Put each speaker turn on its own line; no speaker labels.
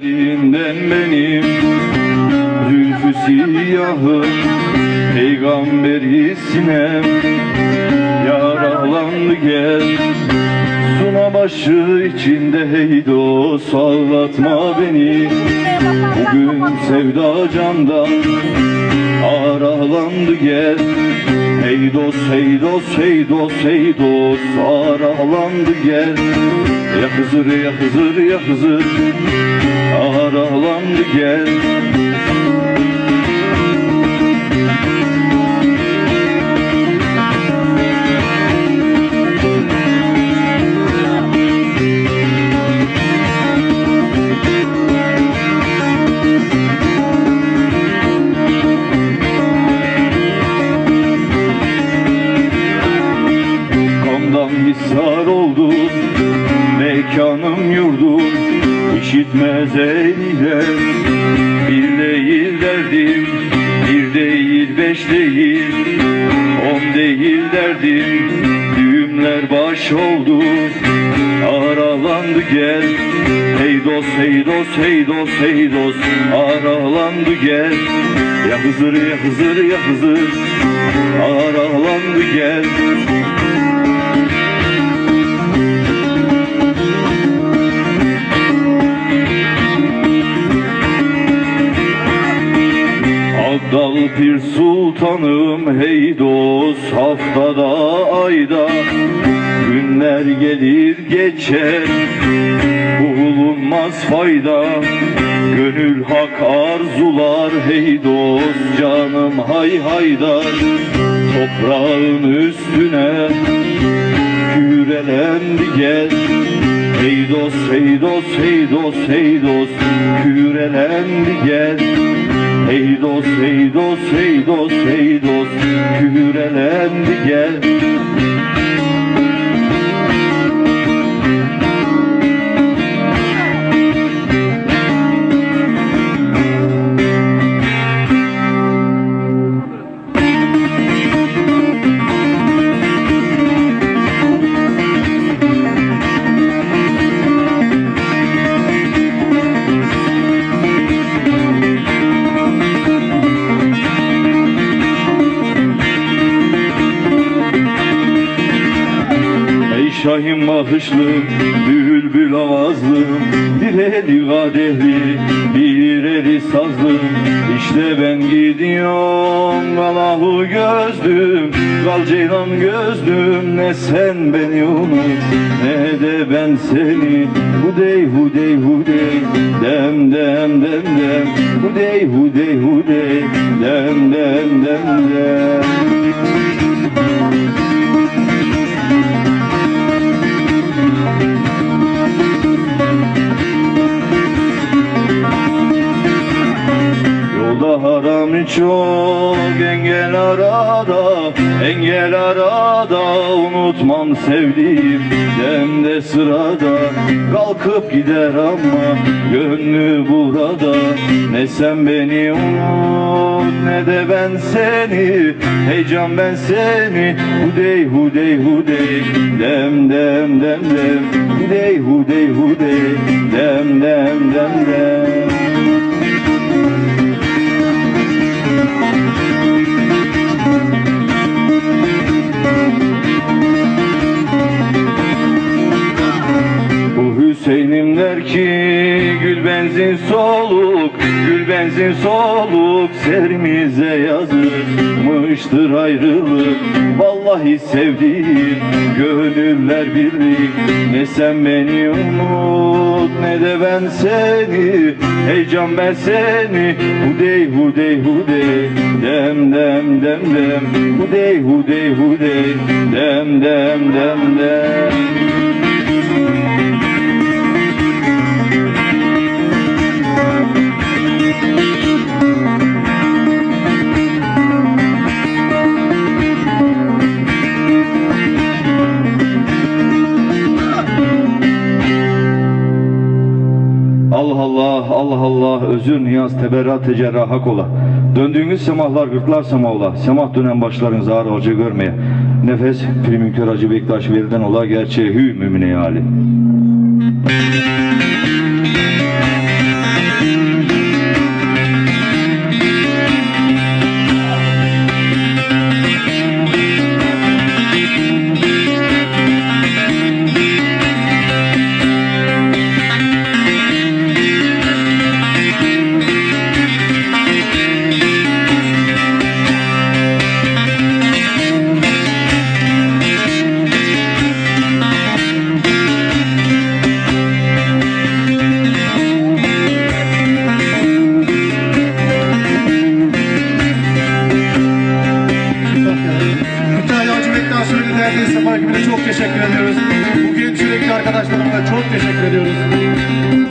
Elinden benim zülfü siyahı Peygamberi sinem Yaralandı gel Suna başı içinde hey dost Ağlatma beni. Bugün sevda candan Aralandı gel. Hey dost hey dost hey dost hey dost Aralandı gel. Ya Hızır ya Hızır ya Hızır Aralandı gel Kandan hisar oldu Mekanım yurdum işitmez eyler Bir değil derdim Bir değil beş değil. On değil derdim Düğümler baş oldu. Aralandı gel Hey dost hey dost hey dost hey dost. Aralandı gel Ya Hızır ya Hızır ya Hızır. Aralandı gel Pir Sultanım hey dost haftada ayda. Günler gelir geçer bulunmaz fayda. Gönül hak arzular hey dost canım hay haydar Toprağın üstüne kürelendi gel. Hey dost, hey dost, hey dost, hey dost Kürelendi gel Hey dost, hey dost, hey dost, hey dost Kürelendi gel Şahin bakışlı, bülbül avazlı Bir eli kadehli, bir eli sazlı. İşte ben gidiyorum, kalahu gözlüm Kal ceylan gözlüm, ne sen beni unut Ne de ben seni. Hudey hudey hudey, dem dem dem dem. Hudey hudey hudey, dem dem dem dem. Yolda çok engel arada Engel arada unutmam sevdiğim Demde sırada. Kalkıp gider ama Gönlü burada. Ne sen beni unut ne de ben seni. Heyecan ben seni Hudey hudey hudey. Dem dem dem dem. Hudey hudey hudey. Dem dem dem dem. Bu benzin soluk Gül benzin soluk serimize yazılmıştır ayrılık. Vallahi sevdiğim gönüller birlik. Ne sen beni unut ne de ben seni. Heyecan ben seni Hudey hudey hudey. Dem dem dem dem. Hudey hudey hudey. Dem dem dem dem. Allah Allah, Allah Allah, özür niyaz, teberrat, tecerrah ola. Döndüğünüz semahlar gırtlar sema ola. Semah dönen başlarınızı ağır acı görmeye. Nefes, primin kör acı bektaş veriden ola. Gerçeği hü mümine hali.
takibine çok teşekkür ediyoruz. Bugün sürekli arkadaşlarıma çok teşekkür ediyoruz.